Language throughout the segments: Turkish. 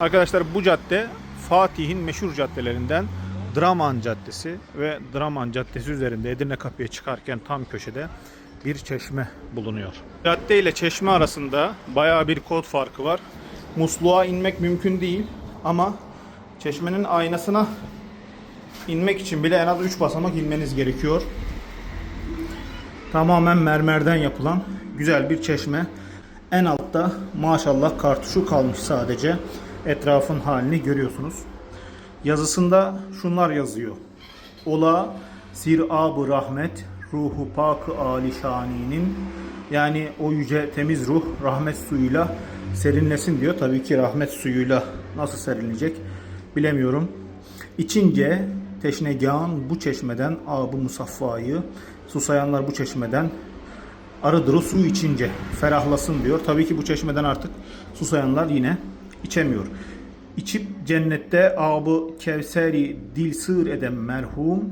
Arkadaşlar bu cadde Fatih'in meşhur caddelerinden Draman Caddesi ve Draman Caddesi üzerinde Edirne Kapı'ya çıkarken tam köşede bir çeşme bulunuyor. Cadde ile çeşme arasında bayağı bir kod farkı var. Musluğa inmek mümkün değil ama çeşmenin aynasına inmek için bile en az 3 basamak inmeniz gerekiyor. Tamamen mermerden yapılan güzel bir çeşme. En altta maşallah kartuşu kalmış sadece. Etrafın halini görüyorsunuz. Yazısında şunlar yazıyor. Ola sir ab rahmet ruhu pak ali şaninin yani o yüce temiz ruh rahmet suyuyla serinlesin diyor. Tabii ki rahmet suyuyla nasıl serinleyecek bilemiyorum. İçince teşnegan bu çeşmeden abı musaffayı susayanlar bu çeşmeden arıdır o su içince ferahlasın diyor. Tabii ki bu çeşmeden artık susayanlar yine içemiyor. İçip cennette abı kevseri dil sığır eden merhum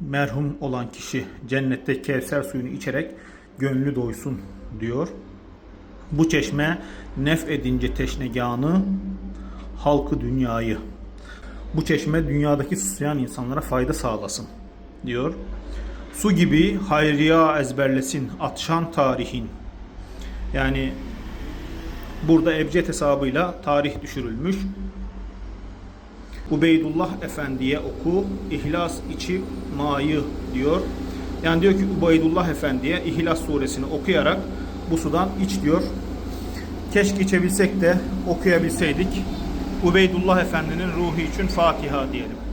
merhum olan kişi cennette kevser suyunu içerek gönlü doysun diyor. Bu çeşme nef edince teşneganı halkı dünyayı. Bu çeşme dünyadaki susayan insanlara fayda sağlasın diyor. Su gibi hayriya ezberlesin atşan tarihin. Yani burada ebced hesabıyla tarih düşürülmüş. Ubeydullah Efendi'ye oku, ihlas içip mayı diyor. Yani diyor ki Ubeydullah Efendi'ye İhlas suresini okuyarak bu sudan iç diyor. Keşke içebilsek de okuyabilseydik. Ubeydullah Efendi'nin ruhu için Fatiha diyelim.